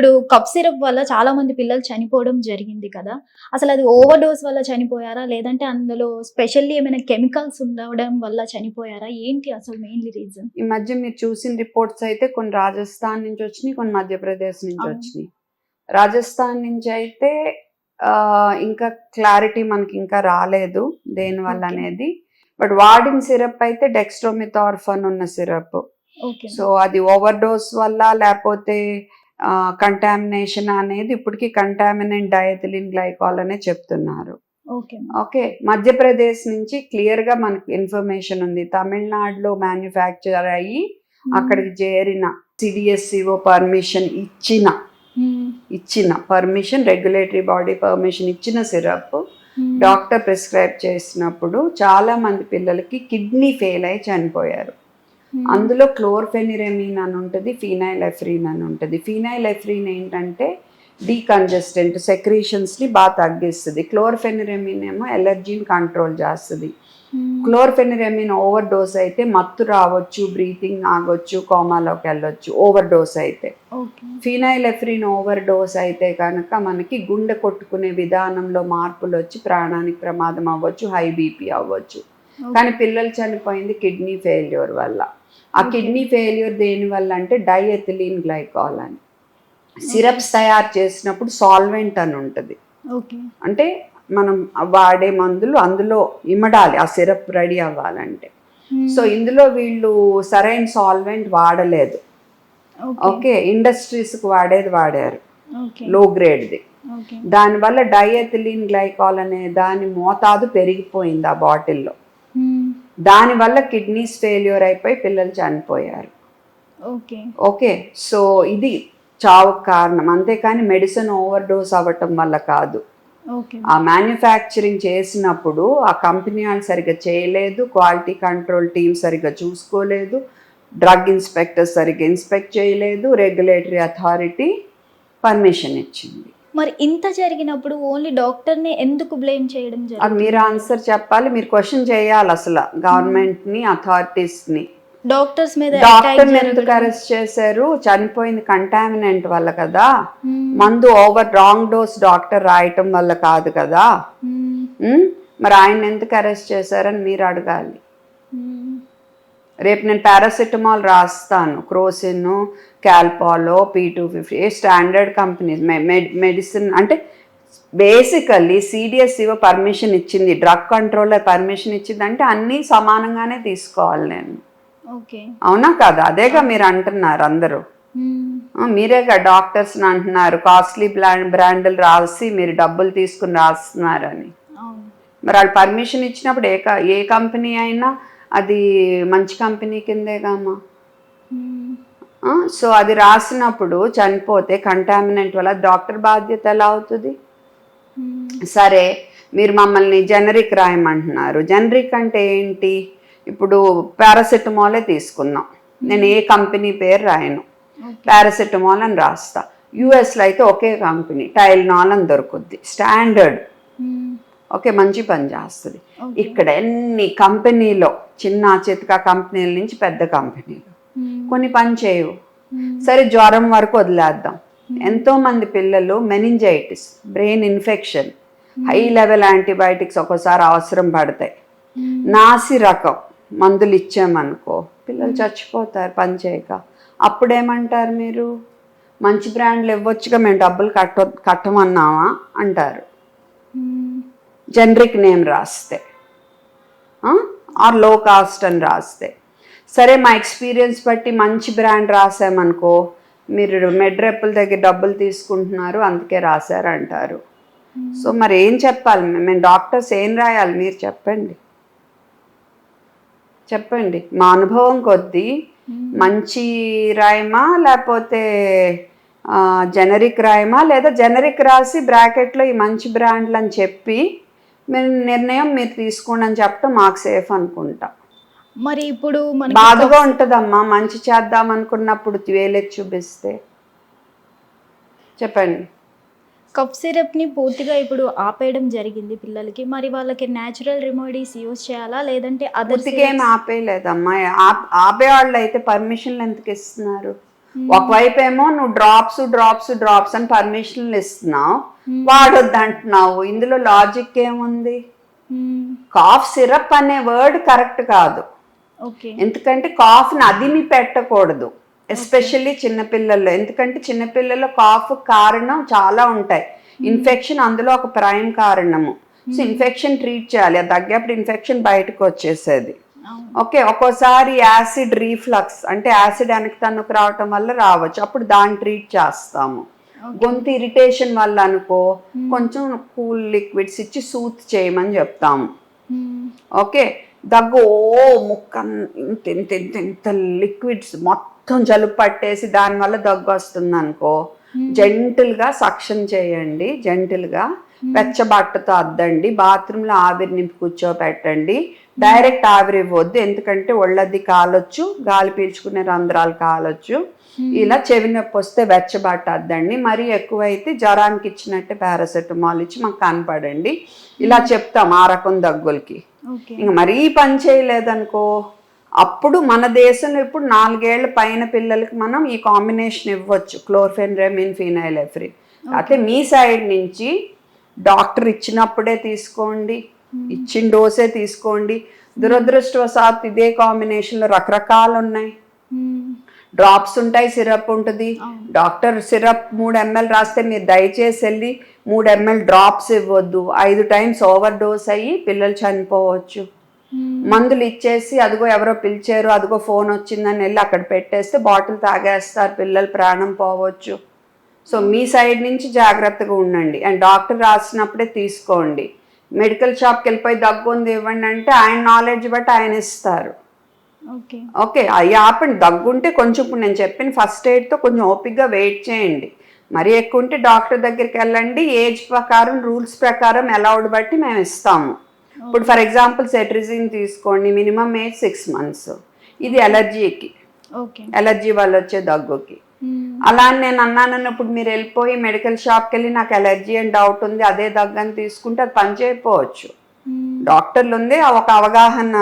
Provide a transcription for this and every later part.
ఇప్పుడు cup syrup వల్ల చాలా మంది పిల్లలు చనిపోవడం జరిగింది కదా. అసలు అది ఓవర్ డోస్ వల్ల చనిపోయారా? లేదంటే అందులో స్పెషల్లీ ఏమైనా కెమికల్స్ ఉండడం వల్ల చనిపోయారా? ఏంటి అసలు మెయిన్లీ రీజన్? ఈ మధ్య మీరు చూసిన రిపోర్ట్స్ అయితే కొన్ని రాజస్థాన్ నుంచి వచ్చినాయి కొన్ని మధ్యప్రదేశ్ నుంచి. వచ్చినాయి. రాజస్థాన్ నుంచి అయితే ఇంకా క్లారిటీ మనకి ఇంకా రాలేదు దేని వల్ల. అనేది. బట్ వాడిన సిరప్ అయితే డెక్స్ట్రోమిథార్ఫన్ ఉన్న సిరప్. ఓకే. సో అది ఓవర్ డోస్ వల్ల లేకపోతే కంటామినేషన్ అనేది ఇప్పటికి కంటామినెంట్ డయథిలిన్ గ్లైకాల్ అనే చెప్తున్నారు. ఓకే ఓకే మధ్యప్రదేశ్ నుంచి క్లియర్గా మనకి ఇన్ఫర్మేషన్ ఉంది. తమిళనాడులో మ్యానుఫ్యాక్చర్ అయ్యి అక్కడికి చేరిన సిడిఎస్సిఓ పర్మిషన్ ఇచ్చిన ఇచ్చిన పర్మిషన్ రెగ్యులేటరీ బాడీ పర్మిషన్ ఇచ్చిన సిరప్ డాక్టర్ ప్రిస్క్రైబ్ చేసినప్పుడు చాలా మంది పిల్లలకి కిడ్నీ ఫెయిల్ అయి చనిపోయారు. అందులో క్లోర్ఫెనిరెమిన్ అని ఉంటుంది ఫినైల్ ఎఫ్రీన్ అని ఉంటుంది. ఫినైల్ ఎఫ్రీన్ ఏంటంటే డీకంజెస్టెంట్ సెక్రీషన్స్ని బాగా తగ్గిస్తుంది. క్లోర్ఫెనిరెమిన్ ఏమో ఎలర్జీని కంట్రోల్ చేస్తుంది. క్లోర్ఫెనిరెమిన్ ఓవర్ డోస్ అయితే మత్తు రావచ్చు బ్రీతింగ్ ఆగొచ్చు కోమాలోకి వెళ్ళొచ్చు ఓవర్ డోస్ అయితే. ఫినైల్ ఎఫ్రిన్ ఓవర్ డోస్ అయితే కనుక మనకి గుండె కొట్టుకునే విధానంలో మార్పులు వచ్చి ప్రాణానికి ప్రమాదం అవ్వచ్చు హై బీపీ అవ్వచ్చు. కానీ పిల్లలు చనిపోయింది కిడ్నీ ఫెయిల్యూర్ వల్ల. ఆ. కిడ్నీ ఫెయిల్యూర్ దేని వల్ల అంటే డైఎథిలిన్ గ్లైకాల్ అని. సిరప్స్ తయారు చేసినప్పుడు సాల్వెంట్ అని ఉంటుంది. అంటే మనం వాడే మందులు అందులో ఇమడాలి ఆ సిరప్ రెడీ అవ్వాలంటే. సో ఇందులో వీళ్ళు సరైన సాల్వెంట్ వాడలేదు. ఓకే. ఇండస్ట్రీస్కి వాడేది వాడారు. లో గ్రేడ్ది. దానివల్ల డైఎథిలిన్ గ్లైకాల్ అనే దాని మోతాదు పెరిగిపోయింది ఆ బాటిల్లో. దానివల్ల కిడ్నీస్ ఫెయిల్యూర్ అయిపోయి పిల్లలు చనిపోయారు. ఓకే. ఓకే సో ఇది చావు కారణం. అంతేకాని మెడిసిన్ ఓవర్ డోస్ అవ్వటం వల్ల కాదు. ఓకే. ఆ మ్యానుఫ్యాక్చరింగ్ చేసినప్పుడు ఆ కంపెనీ వాళ్ళు సరిగ్గా చేయలేదు క్వాలిటీ కంట్రోల్ టీం సరిగ్గా చూసుకోలేదు డ్రగ్ ఇన్స్పెక్టర్ సరిగ్గా ఇన్స్పెక్ట్ చేయలేదు రెగ్యులేటరీ అథారిటీ పర్మిషన్ ఇచ్చింది. మరి ఇంత జరిగినప్పుడు ఓన్లీ డాక్టర్ని ఎందుకు బ్లేమ్ చేయడం అది జరిగింది మీరు ఆన్సర్ చెప్పాలి మీరు క్వశ్చన్ చేయాలి అసలు గవర్నమెంట్ని అథారిటీస్ని. డాక్టర్స్ మీద డాక్టర్ ఎందుకు అరెస్ట్ చేశారు? చనిపోయింది కంటామినెంట్ వల్ల కదా. మందు ఓవర్ రాంగ్ డోస్ డాక్టర్ రాయటం వల్ల కాదు కదా. ఉమ్, మరి ఆయన ఎందుకు అరెస్ట్ చేశారని మీరు అడగాలి. రేపు నేను పారాసిటమాల్ రాస్తాను Crocin క్యాల్పాలో P two fifty A standard companies medicine అంటే బేసికల్లీ సిడిఎస్ఈఓ పర్మిషన్ ఇచ్చింది డ్రగ్ కంట్రోలర్ పర్మిషన్ ఇచ్చింది అంటే అన్నీ సమానంగానే తీసుకోవాలి నేను. ఓకే. అవునా కాదా? అదేగా మీరు అంటున్నారు అందరూ. ఆ, మీరేగా డాక్టర్స్ అంటున్నారు కాస్ట్లీ బ్రాండ్ బ్రాండ్లు రాసి మీరు డబ్బులు తీసుకుని రాస్తున్నారని. మరి వాళ్ళు పర్మిషన్ ఇచ్చినప్పుడు ఏ ఏ కంపెనీ అయినా అది మంచి కంపెనీ కిందేగామా? మ్మ్. సో అది రాసినప్పుడు చనిపోతే కంటామినెంట్ వల్ల డాక్టర్ బాధ్యత ఎలా అవుతుంది? మ్మ్. సరే మీరు మమ్మల్ని జనరిక్ రాయమంటున్నారు. జనరిక్ అంటే ఏంటి? ఇప్పుడు పారాసెటమాలే తీసుకుందాం. నేను ఏ కంపెనీ పేరు రాయను. పారాసెటమాల్ అని రాస్తా. యూఎస్లో అయితే ఒకే కంపెనీ టైల్నాల్ అని దొరుకుద్ది. స్టాండర్డ్ మ్మ్. ఓకే మంచి పని చేస్తుంది. ఇక్కడ ఎన్ని కంపెనీలో చిన్న చితక కంపెనీల నుంచి పెద్ద కంపెనీలు. కొన్ని పని చేయవు. మ్మ్. సరే జ్వరం వరకు వదిలేద్దాం. ఎంతో మంది పిల్లలు meningitis brain infection high level antibiotics ఒక్కోసారి అవసరం పడతాయి. నాసి రకం మందులు ఇచ్చామనుకో పిల్లలు చచ్చిపోతారు పని చేయక. అప్పుడేమంటారు మీరు? మంచి బ్రాండ్లు ఇవ్వచ్చుగా మేము డబ్బులు కట్ట కట్టమన్నామా? అంటారు. జనరిక్ నేమ్ రాస్తే. ఆర్లో కాస్ట్ అని రాస్తే. సరే మా ఎక్స్పీరియన్స్ బట్టి మంచి బ్రాండ్ రాసామనుకో మీరు మెడ్రెప్పుల దగ్గర డబ్బులు తీసుకుంటున్నారు అందుకే రాశారు అంటారు సో మరి ఏం చెప్పాలి? మేము డాక్టర్స్ ఏం రాయాలి? మీరు చెప్పండి. చెప్పండి. మా అనుభవం కొద్దీ మంచి రాయమా లేకపోతే జనరిక్ రాయమా లేదా జనరిక్ రాసి బ్రాకెట్లో ఈ మంచి బ్రాండ్లు అని చెప్పి మీరు నిర్ణయం మీరు తీసుకోండి అని చెప్పడం మాకు సేఫ్ అనుకుంటా. మరి ఇప్పుడు మనకి బాధగా ఉంటుందమ్మా మంచి చేద్దాం అనుకున్నప్పుడు వేలెత్తి చూపిస్తే. చెప్పండి. కప్ సిరప్ని పూర్తిగా ఇప్పుడు ఆపేయడం జరిగింది పిల్లలకి. మరి వాళ్ళకి న్యాచురల్ రెమెడీస్ యూజ్ చేయాలా? లేదంటే అదర్ పూర్తిగా ఏం ఆపేయలేదమ్మా. ఆప్- ఆపేవాళ్ళు అయితే పర్మిషన్లు ఎందుకు ఇస్తున్నారు? ఒకవైపు ఏమో నువ్వు డ్రాప్స్ డ్రాప్స్ డ్రాప్స్ అని పర్మిషన్లు ఇస్తున్నావు. వాడొద్దు అంటున్నావు ఇందులో లాజిక్ ఏముంది? కాఫ్ సిరప్ అనే వర్డ్ కరెక్ట్ కాదు. ఎందుకంటే కాఫ్ని అదిమి పెట్టకూడదు ఎస్పెషల్లీ చిన్నపిల్లల్లో. ఎందుకంటే చిన్నపిల్లల్లో కాఫ్ కారణం చాలా ఉంటాయి. ఇన్ఫెక్షన్ అందులో ఒక ప్రైమ్ కారణము. సో ఇన్ఫెక్షన్ ట్రీట్ చేయాలి. అది తగ్గేప్పుడు ఇన్ఫెక్షన్ బయటకు వచ్చేసేది. ఓకే ఒక్కోసారి యాసిడ్ రీఫ్లక్స్ అంటే యాసిడ్ వెనక్కి తన్నుకు రావటం వల్ల రావచ్చు. అప్పుడు దాన్ని ట్రీట్ చేస్తాము. గొంతు ఇరిటేషన్ వల్ల అనుకో కొంచెం కూల్ లిక్విడ్స్ ఇచ్చి సూత్ చేయమని చెప్తాము. ఓకే దగ్గు ఓ ముక్క ఇంత ఇంత ఇంత ఇంత లిక్విడ్స్ మొత్తం జలుబు పట్టేసి దానివల్ల దగ్గు వస్తుంది అనుకో జెంటిల్గా సక్షన్ చేయండి జెంటిల్గా వెచ్చబట్టతో అద్దండి బాత్రూంలో ఆవిరి నింపి కూర్చోబెట్టండి డైరెక్ట్ ఆవిరి ఇవ్వద్దు ఎందుకంటే ఒళ్ళది కాలొచ్చు గాలి పీల్చుకునే రంధ్రాలు కాలొచ్చు. ఇలా చెవి నొప్పి వస్తే వెచ్చబట్ట అద్దండి. మరీ ఎక్కువైతే జ్వరానికి ఇచ్చినట్టే పారాసెటమాల్ ఇచ్చి మాకు కనపడండి. ఇలా చెప్తాం ఆ రకం దగ్గులకి. ఇంక మరీ పని చేయలేదనుకో అప్పుడు మన దేశంలో ఇప్పుడు నాలుగేళ్ళ పైన పిల్లలకి మనం ఈ కాంబినేషన్ ఇవ్వచ్చు. క్లోర్ఫెన్ రెమిన్ ఫినైల్ ఎఫ్రిన్ అయితే మీ సైడ్ నుంచి డాక్టర్ ఇచ్చినప్పుడే తీసుకోండి. ఇచ్చిన డోసే తీసుకోండి. దురదృష్టవశాత్తు ఇదే కాంబినేషన్లో రకరకాలు ఉన్నాయి డ్రాప్స్ ఉంటాయి సిరప్ ఉంటుంది. డాక్టర్ సిరప్ మూడు ఎంఎల్ రాస్తే మీరు దయచేసి వెళ్ళి మూడు ఎంఎల్ డ్రాప్స్ ఇవ్వద్దు. ఐదు టైమ్స్ ఓవర్ డోస్ అయ్యి పిల్లలు చనిపోవచ్చు. మందులు ఇచ్చేసి అదిగో ఎవరో పిలిచారు అదిగో ఫోన్ వచ్చిందని వెళ్ళి అక్కడ పెట్టేస్తే బాటిల్ తాగేస్తారు పిల్లలు ప్రాణం పోవచ్చు. సో మీ సైడ్ నుంచి జాగ్రత్తగా ఉండండి. అండ్ డాక్టర్ రాసినప్పుడే తీసుకోండి. మెడికల్ షాప్కి వెళ్ళిపోయి దగ్గు ఉంది ఇవ్వండి అంటే ఆయన నాలెడ్జ్ బట్టి ఆయన ఇస్తారు. ఓకే. ఓకే అవి ఆపండి దగ్గుంటే కొంచెం ఇప్పుడు నేను చెప్పిన ఫస్ట్ ఎయిడ్తో కొంచెం ఓపిక్గా వెయిట్ చేయండి. మరీ ఎక్కువ ఉంటే డాక్టర్ దగ్గరికి వెళ్ళండి ఏజ్ ప్రకారం రూల్స్ ప్రకారం అలౌడ్ బట్టి మేము ఇస్తాము. ఇప్పుడు ఫర్ ఎగ్జాంపుల్ సెట్రిజిన్ తీసుకోండి మినిమం ఏజ్ సిక్స్ మంత్స్. ఇది ఎలర్జీకి ఎలర్జీ వల్ల వచ్చే దగ్గుకి. అలా నేను అన్నానని ఇప్పుడు మీరు వెళ్ళిపోయి మెడికల్ షాప్కి వెళ్ళి నాకు ఎలర్జీ అని డౌట్ ఉంది అదే దగ్గని తీసుకుంటే అది పని చేయకపోవచ్చు. డాక్టర్లు ఉంది ఒక అవగాహన.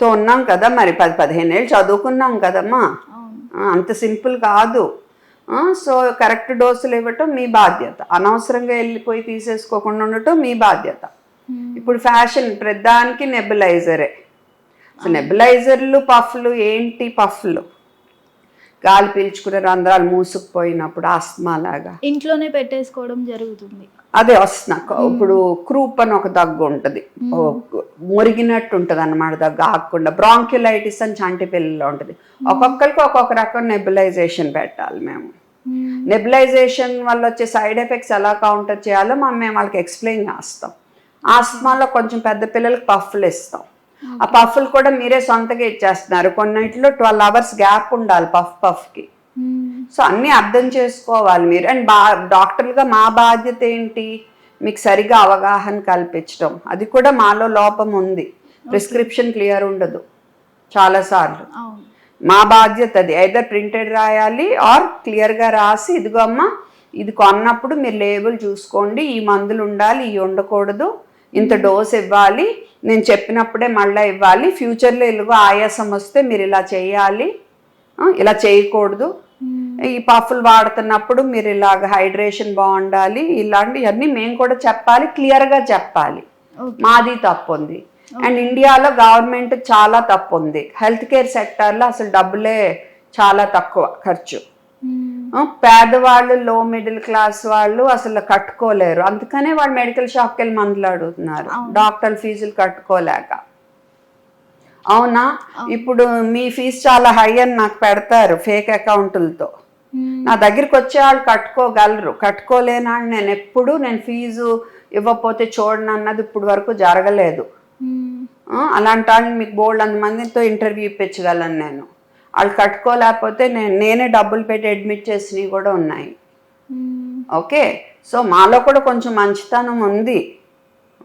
తో ఉన్నాం కదా మరి. పది పదిహేను ఏళ్ళు చదువుకున్నాం కదమ్మా. అంత సింపుల్ కాదు. సో కరెక్ట్ డోసులు ఇవ్వటం మీ బాధ్యత. అనవసరంగా వెళ్ళిపోయి తీసేసుకోకుండా ఉండటం మీ బాధ్యత. ఇప్పుడు ఫ్యాషన్ ప్రధానికి నెబులైజరే. నెబులైజర్లు పఫ్లు ఏంటి పఫ్లు? గాలి పీల్చుకునే రంధ్రాలు మూసుకుపోయినప్పుడు ఆస్మా లాగా. ఇంట్లోనే పెట్టేసుకోవడం జరుగుతుంది. అదే వస్తున్నా. ఇప్పుడు క్రూప్ అని ఒక దగ్గు ఉంటుంది. మురిగినట్టు ఉంటుంది అనమాట దగ్గు ఆగకుండా. బ్రాంక్యులైటిస్ అని చంటి పిల్లల్లో ఉంటుంది. ఒక్కొక్కరికి ఒక్కొక్క రకం నెబులైజేషన్ పెట్టాలి మేము. నెబులైజేషన్ వల్ల వచ్చే సైడ్ ఎఫెక్ట్స్ ఎలా కౌంటర్ చేయాలో మనం మేము వాళ్ళకి ఎక్స్ప్లెయిన్ చేస్తాం. ఆస్మాలో కొంచెం పెద్ద పిల్లలకి పఫ్లు ఇస్తాం. ఆ పఫ్లు కూడా మీరే సొంతగా ఇచ్చేస్తున్నారు. కొన్నింటిలో ట్వెల్వ్ అవర్స్ గ్యాప్ ఉండాలి పఫ్ పఫ్కి. సో అన్నీ అర్థం చేసుకోవాలి మీరు. అండ్ బా డాక్టర్లుగా మా బాధ్యత ఏంటి? మీకు సరిగా అవగాహన కల్పించడం. అది కూడా మాలో లోపం ఉంది. ప్రిస్క్రిప్షన్ క్లియర్ ఉండదు. చాలాసార్లు మా బాధ్యత అది. ఐదర్ ప్రింటెడ్ రాయాలి ఆర్ క్లియర్గా రాసి ఇదిగో అమ్మ ఇది కొన్నప్పుడు మీరు లేబుల్ చూసుకోండి. ఈ మందులు ఉండాలి ఇవి ఉండకూడదు ఇంత డోస్ ఇవ్వాలి నేను చెప్పినప్పుడే మళ్ళీ ఇవ్వాలి. ఫ్యూచర్లో ఇలాగో ఆయాసం వస్తే మీరు ఇలా చేయాలి. ఇలా చేయకూడదు. ఈ పఫ్లు వాడుతున్నప్పుడు మీరు ఇలాగ హైడ్రేషన్ బాగుండాలి ఇలాంటివన్నీ మేము కూడా చెప్పాలి క్లియర్గా చెప్పాలి. మాది తప్పు ఉంది అండ్ ఇండియాలో గవర్నమెంట్ చాలా తప్పు ఉంది హెల్త్ కేర్ సెక్టార్లో అసలు డబ్బులే చాలా తక్కువ ఖర్చు. పేదవాళ్ళు లో మిడిల్ క్లాస్ వాళ్ళు అసలు కట్టుకోలేరు. అందుకనే వాళ్ళు మెడికల్ షాప్కి వెళ్ళి మందులు అడుగుతున్నారు. డాక్టర్ ఫీజులు కట్టుకోలేక. అవునా? ఇప్పుడు మీ ఫీజు చాలా హై అని నాకు పెడతారు ఫేక్ అకౌంట్లతో నా దగ్గరికి వచ్చే వాళ్ళు కట్టుకోగలరు. కట్టుకోలేనాడు నేను ఎప్పుడు నేను ఫీజు ఇవ్వకపోతే చూడను అన్నది ఇప్పుడు వరకు జరగలేదు. అలాంటి వాళ్ళని మీకు బోల్డ్ అంత మందితో ఇంటర్వ్యూ ఇప్పించగలను నేను. వాళ్ళు కట్టుకోలేకపోతే నేను నేనే డబ్బులు పెట్టి అడ్మిట్ చేసినవి కూడా ఉన్నాయి. ఓకే? సో మాలో కూడా కొంచెం మంచితనం ఉంది.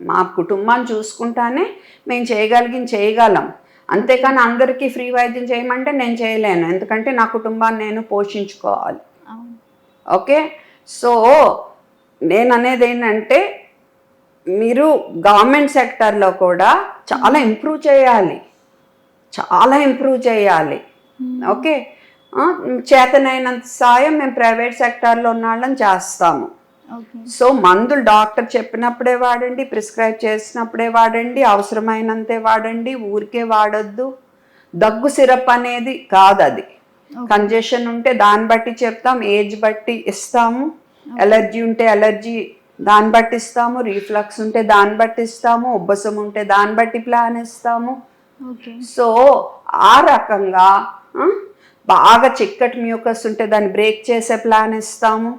మా కుటుంబాన్ని చూసుకుంటానే మేము చేయగలిగిన చేయగలం. అంతేకాని అందరికీ ఫ్రీ వైద్యం చేయమంటే నేను చేయలేను. ఎందుకంటే నా కుటుంబాన్ని నేను పోషించుకోవాలి. ఓకే? సో నేను అనేది ఏంటంటే మీరు గవర్నమెంట్ సెక్టర్లో కూడా చాలా ఇంప్రూవ్ చేయాలి. చాలా ఇంప్రూవ్ చేయాలి. ఓకే ఆ, చేతనైనంత సాయం మేము ప్రైవేట్ సెక్టార్లో ఉన్న వాళ్ళని చేస్తాము సో మందులు డాక్టర్ చెప్పినప్పుడే వాడండి ప్రిస్క్రైబ్ చేసినప్పుడే వాడండి అవసరమైనంతే వాడండి ఊరికే వాడొద్దు. దగ్గు సిరప్ అనేది కాదు అది కంజెషన్ ఉంటే దాన్ని బట్టి చెప్తాం ఏజ్ బట్టి ఇస్తాము. ఎలర్జీ ఉంటే ఎలర్జీ దాన్ని బట్టి ఇస్తాము రీఫ్లక్స్ ఉంటే దాన్ని బట్టి ఇస్తాము ఉబ్బసం ఉంటే దాన్ని బట్టి ప్లాన్ ఇస్తాము. సో ఆ రకంగా బాగా చిక్కటి మ్యూకస్ ఉంటే దాన్ని బ్రేక్ చేసే ప్లాన్ ఇస్తాము.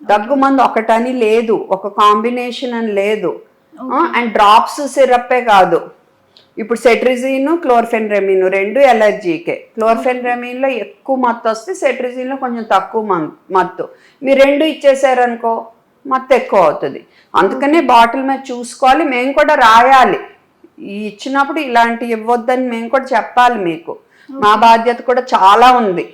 దగ్గు మందు ఒకటని లేదు ఒక కాంబినేషన్ అని లేదు. అండ్ డ్రాప్స్ సిరప్పే కాదు. ఇప్పుడు సెట్రిజిన్ క్లోర్ఫెన్రెమిన్ రెండు ఎలర్జీకే. క్లోర్ఫెన్రెమిన్లో ఎక్కువ మత్తు వస్తే సెట్రిజిన్లో కొంచెం తక్కువ మత్తు. మీరు రెండు ఇచ్చేసారనుకో మత్తు ఎక్కువ అవుతుంది. అందుకనే బాటిల్ మీద చూసుకోవాలి. మేము కూడా రాయాలి. ఇచ్చినప్పుడు ఇలాంటివి ఇవ్వద్దని మేము కూడా చెప్పాలి మీకు. మా బాధ్యత కూడా చాలా ఉంది.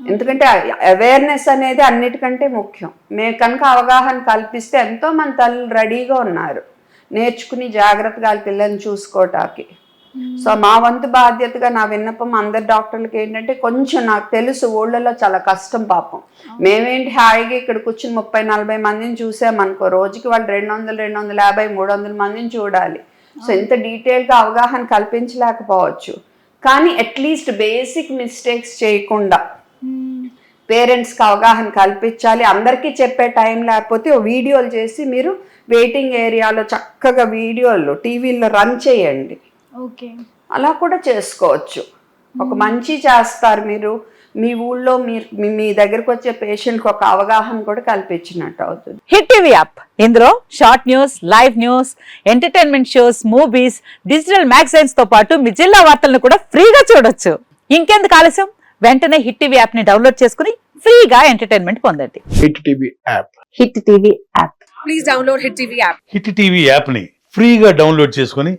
ఎందుకంటే అవేర్నెస్ అనేది అన్నిటికంటే ముఖ్యం. మేము కనుక అవగాహన కల్పిస్తే ఎంతో మంది తల్లులు రెడీగా ఉన్నారు. నేర్చుకుని జాగ్రత్తగా వాళ్ళ పిల్లల్ని చూసుకోవటానికి సో మా వంతు బాధ్యతగా నా విన్నపం అందరి డాక్టర్లకి ఏంటంటే కొంచెం నాకు తెలుసు ఊళ్ళలో చాలా కష్టం పాపం. మేమేంటి హాయిగా ఇక్కడ కూర్చుని ముప్పై నలభై మందిని చూసామనుకో రోజుకి వాళ్ళు రెండు వందలు రెండు వందల యాభై మూడు వందల మందిని చూడాలి. సో ఇంత డీటెయిల్గా అవగాహన కల్పించలేకపోవచ్చు. కానీ అట్లీస్ట్ బేసిక్ మిస్టేక్స్ చేయకుండా. పేరెంట్స్కి అవగాహన కల్పించాలి. అందరికీ చెప్పే టైం లేకపోతే ఓ వీడియోలు చేసి మీరు వెయిటింగ్ ఏరియాలో చక్కగా వీడియోలు టీవీలో రన్ చేయండి. ఓకే. అలా కూడా చేసుకోవచ్చు. ఒక మంచి చేస్తారు మీరు. మీ ఊళ్ళో మీరు మీ- మీ దగ్గరకు వచ్చే పేషెంట్కి ఒక అవగాహన కూడా కల్పించినట్టు అవుతుంది. Hit TV app. ఇందులో short news live news entertainment shows movies digital మ్యాగజైన్స్తో పాటు మీ జిల్లా వార్తలను కూడా ఫ్రీగా చూడొచ్చు. ఇంకెందుకు ఆలస్యం? వెంటనే హిట్ టీవీ యాప్ని డౌన్లోడ్ చేసుకుని ఫ్రీగా ఎంటర్టైన్మెంట్ పొందండి. Hit TV app. Hit TV app. Please download Hit TV app. Hit TV యాప్ని ఫ్రీగా డౌన్లోడ్ చేసుకొని